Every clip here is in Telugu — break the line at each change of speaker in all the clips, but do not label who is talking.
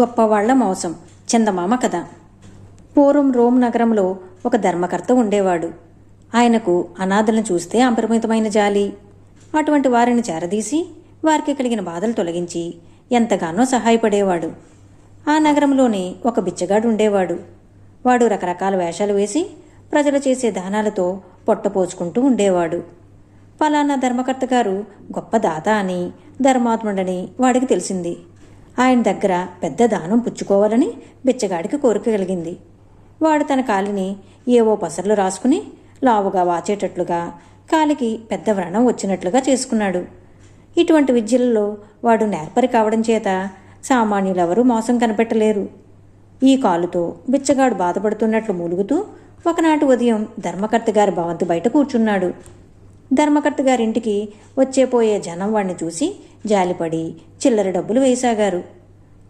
గొప్పవాళ్ళ మోసం. చందమామ కథ. పూర్వం రోమ్ నగరంలో ఒక ధర్మకర్త ఉండేవాడు. ఆయనకు అనాథలను చూస్తే అపరిమితమైన జాలి. అటువంటి వారిని చేరదీసి వారికి కలిగిన బాధలు తొలగించి ఎంతగానో సహాయపడేవాడు. ఆ నగరంలోనే ఒక బిచ్చగాడు ఉండేవాడు. వాడు రకరకాల వేషాలు వేసి ప్రజలు చేసే దానాలతో పొట్టపోచుకుంటూ ఉండేవాడు. ఫలానా ధర్మకర్త గారు గొప్ప దాత అని ధర్మాత్ముడని వాడికి తెలిసింది. ఆయన దగ్గర పెద్ద దానం పుచ్చుకోవాలని బిచ్చగాడికి కోరిక కలిగింది. వాడు తన కాలిని ఏవో పసర్లు రాసుకుని లావుగా వాచేటట్లుగా కాలికి పెద్ద వ్రణం వచ్చినట్లుగా చేసుకున్నాడు. ఇటువంటి విద్యలలో వాడు నేర్పరి కావడం చేత సామాన్యులెవరూ మోసం కనిపెట్టలేరు. ఈ కాలుతో బిచ్చగాడు బాధపడుతున్నట్లు మూలుగుతూ ఒకనాటి ఉదయం ధర్మకర్త గారి భవంతి బయట కూర్చున్నాడు. ధర్మకర్త గారింటికి వచ్చేపోయే జనం వాడిని చూసి జాలిపడి చిల్లర డబ్బులు వేసాగారు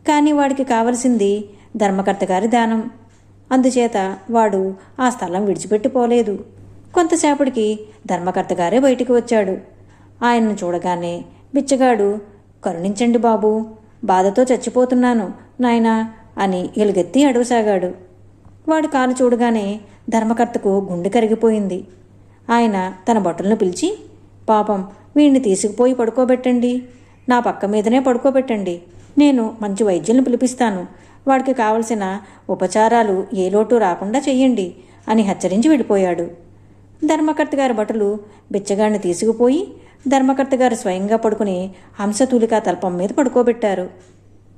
కానీ వాడికి కావలసింది ధర్మకర్త గారి దానం. అందుచేత వాడు ఆ స్థలం విడిచిపెట్టిపోలేదు. కొంతసేపటికి ధర్మకర్త గారే బయటికి వచ్చాడు. ఆయన్ను చూడగానే బిచ్చగాడు కరుణించండి బాబు బాధతో చచ్చిపోతున్నాను నాయనా అని ఎలుగెత్తి అడవసాగాడు వాడు కాలు చూడగానే ధర్మకర్తకు గుండె కరిగిపోయింది. ఆయన తన భటులను పిలిచి పాపం వీణ్ణి తీసుకుపోయి పడుకోబెట్టండి. నా పక్క మీదనే పడుకోబెట్టండి. నేను మంచి వైద్యులను పిలిపిస్తాను. వాడికి కావలసిన ఉపచారాలు ఏ లోటు రాకుండా చెయ్యండి అని హెచ్చరించి వెళ్ళిపోయాడు ధర్మకర్త గారి భటులు బిచ్చగాడిని తీసుకుపోయి ధర్మకర్త గారు స్వయంగా పడుకుని హంసతూలిక తల్పం మీద పడుకోబెట్టారు.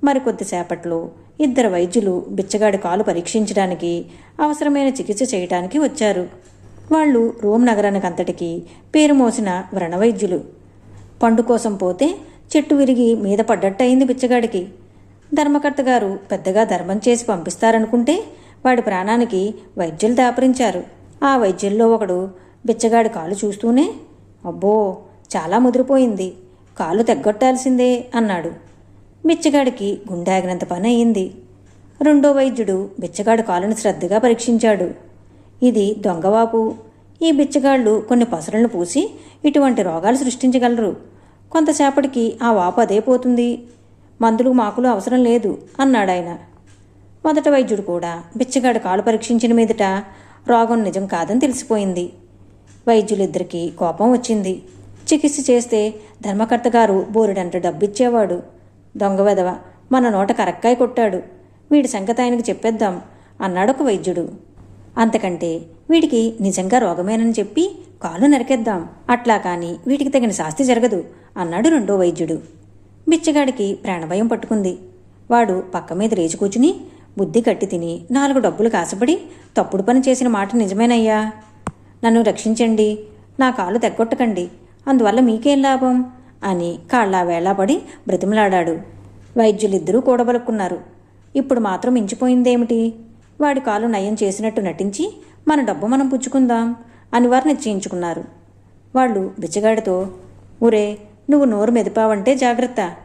మరికొద్దిసేపట్లో ఇద్దరు వైద్యులు బిచ్చగాడి కాలు పరీక్షించడానికి అవసరమైన చికిత్స చేయడానికి వచ్చారు. వాళ్ళు రోమ్ నగరానికి అంతటికి పేరు మోసిన వ్రణవైద్యులు పండు కోసం పోతే చెట్టు విరిగి మీద పడ్డట్టయింది బిచ్చగాడికి. ధర్మకర్త గారు పెద్దగా ధర్మం చేసి పంపిస్తారనుకుంటే వాడి ప్రాణానికి వైద్యులు దాపరించారు. ఆ వైద్యుల్లో ఒకడు బిచ్చగాడి కాలు చూస్తూనే అబ్బో చాలా ముదిరిపోయింది కాలు తెగ్గొట్టాల్సిందే అన్నాడు. బిచ్చగాడికి గుండాగినంత పని అయింది రెండో వైద్యుడు బిచ్చగాడి కాలును శ్రద్ధగా పరీక్షించాడు. ఇది దొంగవాపు. ఈ బిచ్చగాళ్ళు కొన్ని పసరలను పూసి ఇటువంటి రోగాలు సృష్టించగలరు. కొంతసేపటికి ఆ వాపు అదే పోతుంది. మందులు మాకులు అవసరం లేదు అన్నాడాయన. మొదట వైద్యుడు కూడా బిచ్చగాడు కాలు పరీక్షించిన మీదట రోగం నిజం కాదని తెలిసిపోయింది. వైద్యులిద్దరికీ కోపం వచ్చింది. చికిత్స చేస్తే ధర్మకర్త గారు బోరుడంట డబ్బిచ్చేవాడు. దొంగ వెదవ మన నోట కరక్కాయ కొట్టాడు. వీడి సంగతి ఆయనకు చెప్పేద్దాం అన్నాడు ఒక వైద్యుడు. అంతకంటే వీడికి నిజంగా రోగమేనని చెప్పి కాలు నరికేద్దాం. అట్లా కానీ వీటికి తగిన శాస్తి జరగదు అన్నాడు రెండో వైద్యుడు. బిచ్చగాడికి ప్రాణభయం పట్టుకుంది. వాడు పక్క మీద లేచి కూర్చుని బుద్ధి కట్టి తిని నాలుగు డబ్బులు కాసపడి తప్పుడు పని చేసిన మాట నిజమేనయ్యా. నన్ను రక్షించండి నా కాలు తెగొట్టకండి అందువల్ల మీకేం లాభం? అని కాళ్ళ వేళాపడి బ్రతిమలాడాడు. వైద్యులిద్దరూ కూడబలుక్కున్నారు. ఇప్పుడు మాత్రం మించిపోయిందేమిటి? వాడి కాలు నయం చేసినట్టు నటించి మన డబ్బు మనం పుచ్చుకుందాం అని వారు నిశ్చయించుకున్నారు. వాళ్ళు బిచ్చగాడితో ఊరే నువ్వు నోరు మెదిపావంటే జాగ్రత్త.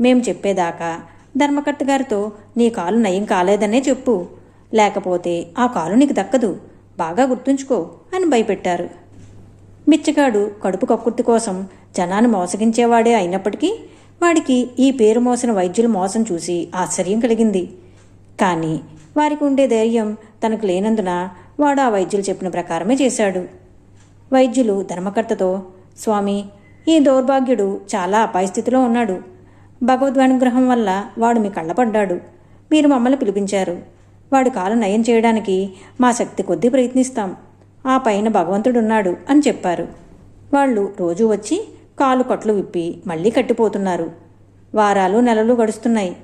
మేం చెప్పేదాకా ధర్మకర్త గారితో నీ కాలు నయం కాలేదనే చెప్పు. లేకపోతే ఆ కాలు నీకు దక్కదు. బాగా గుర్తుంచుకో అని భయపెట్టారు. బిచ్చగాడు కడుపు కక్కుర్తి కోసం జనాన్ని మోసగించేవాడే అయినప్పటికీ వాడికి ఈ పేరు మోసిన వైద్యుల మోసం చూసి ఆశ్చర్యం కలిగింది. కానీ వారికి ఉండే ధైర్యం తనకు లేనందున వాడు ఆ వైద్యులు చెప్పిన ప్రకారమే చేశాడు. వైద్యులు ధర్మకర్తతో స్వామి ఈ దౌర్భాగ్యుడు చాలా అపాయస్థితిలో ఉన్నాడు. భగవద్వానుగ్రహం వల్ల వాడు మీ కళ్ళపడ్డాడు. మీరు మమ్మల్ని పిలిపించారు. వాడి కాలు నయం చేయడానికి మా శక్తి కొద్దీ ప్రయత్నిస్తాం. ఆ పైన భగవంతుడున్నాడు అని చెప్పారు. వాళ్ళు రోజు వచ్చి కాలు కొట్లు విప్పి మళ్ళీ కట్టిపోతున్నారు. వారాలు నెలలు గడుస్తున్నాయి.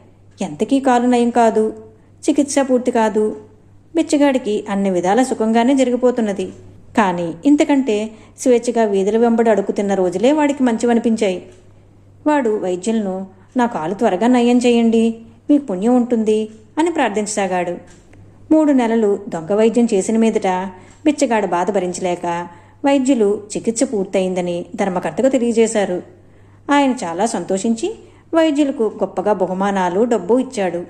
ఎంతకీ కాలు నయం కాదు. చికిత్స పూర్తి కాదు. బిచ్చగాడికి అన్ని విధాల సుఖంగానే జరిగిపోతున్నది. కానీ ఇంతకంటే స్వేచ్ఛగా వీధుల వెంబడి అడుగుతున్న రోజులే వాడికి మంచివనిపించాయి. వాడు వైద్యులను నా కాలు త్వరగా నయం చేయండి మీకు పుణ్యం ఉంటుంది అని ప్రార్థించసాగాడు. మూడు నెలలు దొంగ వైద్యం చేసిన మీదట బిచ్చగాడు బాధ భరించలేక వైద్యులు చికిత్స పూర్తయిందని ధర్మకర్తకు తెలియజేశారు. ఆయన చాలా సంతోషించి వైద్యులకు గొప్పగా బహుమానాలు డబ్బు ఇచ్చాడు.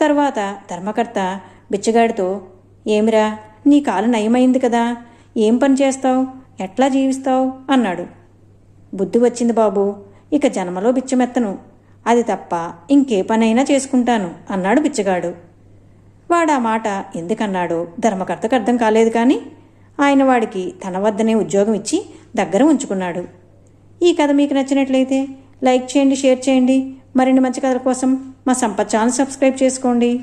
తర్వాత ధర్మకర్త బిచ్చగాడితో ఏమిరా నీ కాలు నయమైంది కదా ఏం పని చేస్తావు? ఎట్లా జీవిస్తావు? అన్నాడు. బుద్ధి వచ్చింది బాబు. ఇక జన్మలో బిచ్చమెత్తను. అది తప్ప ఇంకే పనైనా చేసుకుంటాను అన్నాడు బిచ్చగాడు. వాడా మాట ఎందుకన్నాడో ధర్మకర్తకు అర్థం కాలేదు కానీ ఆయన వాడికి తన వద్దనే ఉద్యోగం ఇచ్చి దగ్గర ఉంచుకున్నాడు. ఈ కథ మీకు నచ్చినట్లయితే లైక్ చేయండి షేర్ చేయండి. మరిన్ని మంచి కథల కోసం మా సంపత్ ఛానల్ సబ్స్క్రైబ్ చేసుకోండి.